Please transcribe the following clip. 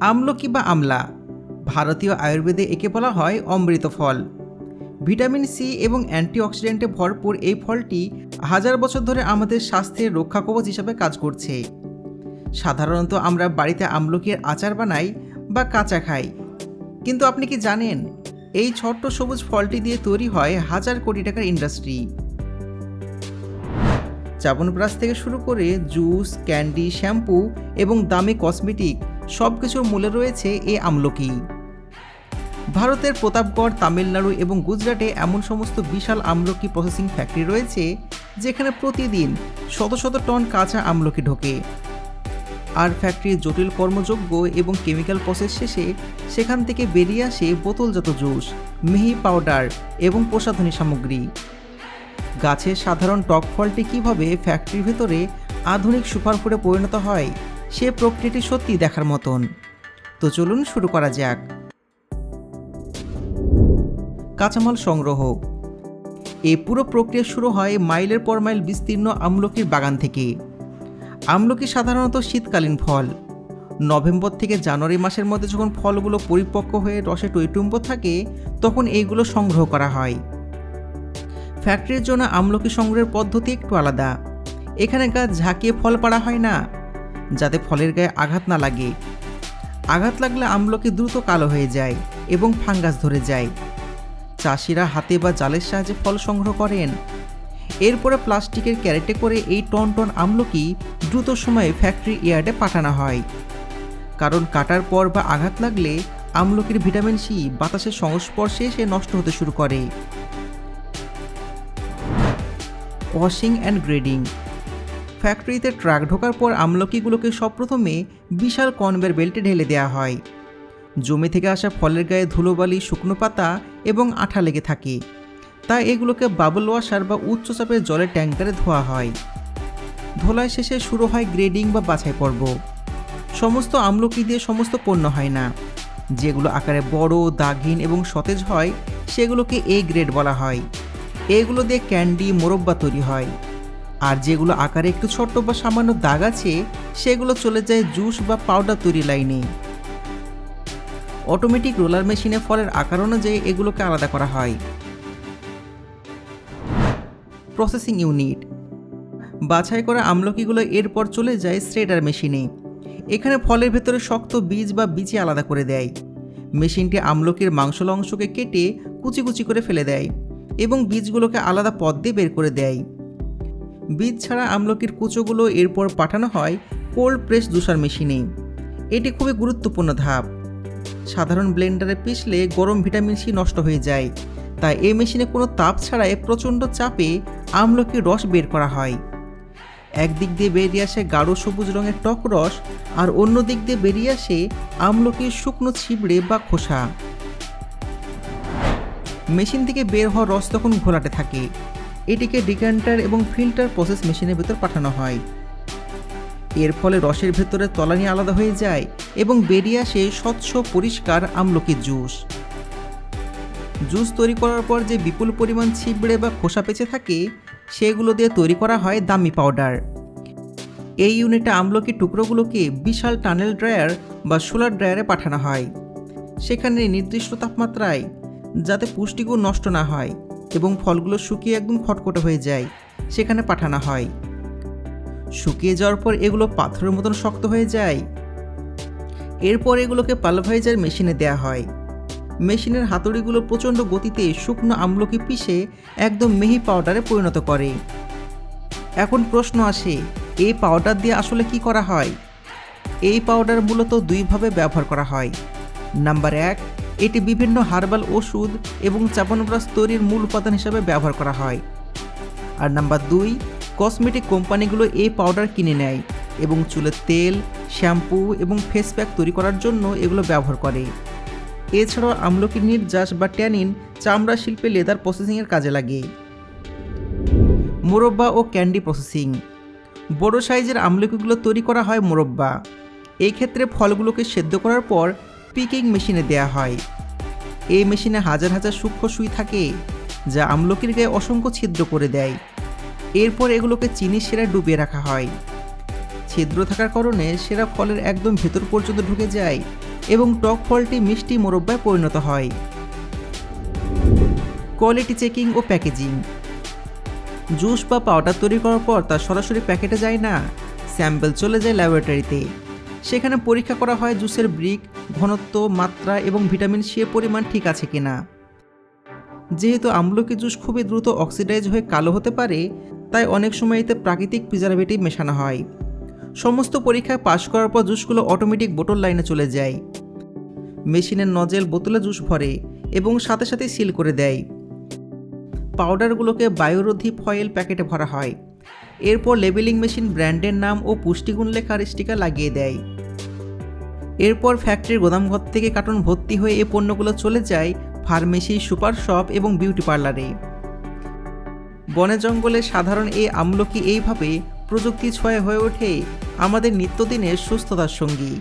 আমলকি বা আমলা। ভারতীয় আয়ুর্বেদে একে বলা হয় অমৃত ফল। ভিটামিন সি এবং অ্যান্টিঅক্সিডেন্টে ভরপুর এই ফলটি হাজার বছর ধরে আমাদের স্বাস্থ্যের রক্ষা কবচ হিসাবে কাজ করছে। সাধারণত আমরা বাড়িতে আমলকির আচার বানাই বা কাঁচা খাই। কিন্তু আপনি কি জানেন, এই ছোট্ট সবুজ ফলটি দিয়ে তৈরি হয় হাজার কোটি টাকার ইন্ডাস্ট্রি। চাবনপ্রাশ থেকে শুরু করে জুস, ক্যান্ডি, শ্যাম্পু এবং দামি কসমেটিক সব কিছুর মূলে রয়েছে এ আমলকি। ভারতের প্রতাপগড়, তামিলনাড়ু এবং গুজরাটে এমন সমস্ত বিশাল আমলকি প্রসেসিং ফ্যাক্টরি রয়েছে, যেখানে প্রতিদিন শত শত টন কাঁচা আমলকি ঢোকে। আর ফ্যাক্টরির জটিল কর্মযোগ্য এবং কেমিক্যাল প্রসেস শেষে সেখান থেকে বেরিয়ে আসে বোতলজাত জুস, মিহি পাউডার এবং প্রসাধনী সামগ্রী। গাছের সাধারণ টক ফলটি কীভাবে ফ্যাক্টরির ভেতরে আধুনিক সুপারফুডে পরিণত হয়? সে প্রক্রিয়াটি সত্যি দেখার মতন। তো চলুন শুরু করা যাক। কাঁচামাল সংগ্রহ। এই পুরো প্রক্রিয়া শুরু হয় মাইলের পর মাইল বিস্তীর্ণ আমলকির বাগান থেকে। আমলকি সাধারণত শীতকালীন ফল। নভেম্বর থেকে জানুয়ারি মাসের মধ্যে যখন ফলগুলো পরিপক্ক হয়ে রসে টইটুম্ব থাকে, তখন এইগুলো সংগ্রহ করা হয়। ফ্যাক্টরির জন্য আমলকি সংগ্রহের পদ্ধতি একটু আলাদা। এখানে গাছ ঝাঁকিয়ে ফল পাড়া হয় না। যাতে ফলের গায়ে আঘাত না লাগে। আঘাত লাগলে আমলকি দ্রুত কালো হয়ে যায় এবং ফাঙ্গাস ধরে যায়। চাষিরা হাতে বা জালের সাহায্যে ফল সংগ্রহ করেন। এরপরে প্লাস্টিকের ক্যারেটে করে এই টন টন আমলকি দ্রুত সময়ে ফ্যাক্টরি ইয়ার্ডে পাঠানো হয়। কারণ কাটার পর বা আঘাত লাগলে আমলকির ভিটামিন সি বাতাসের সংস্পর্শে এসে নষ্ট হতে শুরু করে। ওয়াশিং অ্যান্ড গ্রেডিং ফ্যাক্টরিতে ট্রাক ঢোকার পর আমলকিগুলোকে সবপ্রথমে বিশাল কনভের বেল্টে ঢেলে দেওয়া হয়। জমি থেকে আসা ফলের গায়ে ধুলোবালি, শুকনো পাতা এবং আঠা লেগে থাকে। তাই এগুলোকে বাবল ওয়াশার বা উচ্চচাপের জলের ট্যাঙ্কারে ধোয়া হয়। ধোলাই শেষে শুরু হয় গ্রেডিং বা বাছাই পর্ব। সমস্ত আমলকি দিয়ে সমস্ত পণ্য হয় না। যেগুলো আকারে বড় দাগিন এবং সতেজ হয়, সেগুলোকে এ গ্রেড বলা হয়। এগুলো দিয়ে ক্যান্ডি মোরব্বা তৈরি হয়। আর যেগুলো আকারে একটু ছোট্ট বা সামান্য দাগ আছে, সেগুলো চলে যায় জুস বা পাউডার তৈরি লাইনে। অটোমেটিক রোলার মেশিনে ফলের আকার অনুযায়ী এগুলোকে আলাদা করা হয়। Processing unit. বাছাই করা আমলকিগুলো এরপর চলে যায় শ্রেডার মেশিনে। এখানে ফলের ভেতরে শক্ত বীজ বা বিচি আলাদা করে দেয়। মেশিনটি আমলকির মাংসল অংশকে কেটে কুচি কুচি করে ফেলে দেয় এবং বীজগুলোকে আলাদা পথ দিয়ে বের করে দেয়। বীজ ছাড়া আমলকির কুচোগুলো এরপর পাঠানো হয় কোল্ড প্রেস জুসার মেশিনে। এটি খুবই গুরুত্বপূর্ণ ধাপ। সাধারণ ব্লেন্ডারে পিষলে গরম ভিটামিন সি নষ্ট হয়ে যায়। তাই এই মেশিনে কোনো তাপ ছাড়াই প্রচণ্ড চাপে আমলকির রস বের করা হয়। একদিক দিয়ে বেরিয়ে আসে গাঢ় সবুজ রঙের টক রস আর অন্য দিক দিয়ে বেরিয়ে আসে আমলকির শুকনো ছিবড়ে বা খোসা। মেশিন থেকে বের হওয়া রস তখন ঘোলাটে থাকে। এটিকে ডিক্যান্টার এবং ফিল্টার প্রসেস মেশিনের ভেতর পাঠানো হয়। এর ফলে রসের ভেতরে তলানি আলাদা হয়ে যায় এবং বেরিয়ে আসে স্বচ্ছ, পরিষ্কার আমলকির জুস। জুস তৈরি করার পর যে বিপুল পরিমাণ ছিবড়ে বা খোসা পেঁচে থাকে, সেগুলো দিয়ে তৈরি করা হয় দামি পাউডার। এই ইউনিটে আমলকির টুকরোগুলোকে বিশাল টানেল ড্রায়ার বা সোলার ড্রায়ারে পাঠানো হয়। সেখানে নির্দিষ্ট তাপমাত্রায়, যাতে পুষ্টিগুণ নষ্ট না হয়। এবং ফলগুলো শুকিয়ে একদম খটখটে হয়ে যায়, সেখানে পাঠানো হয়। শুকিয়ে যাওয়ার পর এগুলো পাথরের মতন শক্ত হয়ে যায়। এরপর এগুলোকে পালভাইজার মেশিনে দেয়া হয়। মেশিনের হাতুড়িগুলো প্রচণ্ড গতিতে শুকনো আমলকি পিষে একদম মিহি পাউডারে পরিণত করে। এখন প্রশ্ন আসে, এই পাউডার দিয়ে আসলে কি করা হয়? এই পাউডার মূলত দুইভাবে ব্যবহার করা হয়। নাম্বার এক এটি বিভিন্ন হার্বাল ওষুধ এবং চাপানব্রাশ তৈরির মূল উপাদান হিসাবে ব্যবহার করা হয়। আর নাম্বার দুই, কসমেটিক কোম্পানিগুলো এই পাউডার কিনে নেয় এবং চুলের তেল, শ্যাম্পু এবং ফেস প্যাক তৈরি করার জন্য এগুলো ব্যবহার করে। এছাড়াও আমলকি নির্যাস বা ট্যানিন চামড়া শিল্পে লেদার প্রসেসিংয়ের কাজে লাগে। মোরব্বা ও ক্যান্ডি প্রসেসিং বড় সাইজের আমলকিগুলো তৈরি করা হয় মোরব্বা। এই ক্ষেত্রে ফলগুলোকে সেদ্ধ করার পর পিকিং মেশিনে দেয়া হয়। এই মেশিনে হাজার হাজার সূক্ষ্ম সুই থাকে, যা আমলকির গায়ে অসংখ্য ছিদ্র করে দেয়। এরপর এগুলোকে চিনি সেরায় ডুবিয়ে রাখা হয়। ছিদ্র থাকার কারণে সেরা ফলের একদম ভেতর পর্যন্ত ঢুকে যায় এবং টক ফলটি মিষ্টি মোরব্বায় পরিণত হয়। কোয়ালিটি চেকিং ও প্যাকেজিং। জুস বা পাউডার তৈরি করার পর তা সরাসরি প্যাকেটে যায় না, স্যাম্পল চলে যায় ল্যাবরেটরিতে। সেখানে পরীক্ষা করা হয় জুসের ব্রিক, ঘনত্ব, মাত্রা এবং ভিটামিন সি পরিমাণ ঠিক আছে কিনা। যেহেতু আমলকি জুস খুবই দ্রুত অক্সিডাইজ হয়ে কালো হতে পারে, তাই অনেক সময় এতে প্রাকৃতিক প্রিজারভেটিভ মেশানো হয়। সমস্ত পরীক্ষায় পাশ করার পর জুসগুলো অটোমেটিক বোতল লাইনে চলে যায়। মেশিনের নজেল বোতলে জুস ভরে এবং সাথে সাথে সিল করে দেয়। পাউডারগুলোকে বায়ুরোধী ফয়েল প্যাকেটে ভরা হয়। এরপর লেবেলিং মেশিন ব্র্যান্ডের নাম ও পুষ্টিগুণ লেখার স্টিকার লাগিয়ে দেয়। এরপর ফ্যাক্টরির গোদামঘর থেকে কার্টন ভর্তি হয়ে এ পণ্যগুলো চলে যায় ফার্মেসি, সুপার শপ এবং বিউটি পার্লারে। বনে জঙ্গলে সাধারণ এই আমলকি এইভাবে প্রযুক্তি ছয় হয়ে ওঠে আমাদের নিত্যদিনের সুস্থতার সঙ্গী।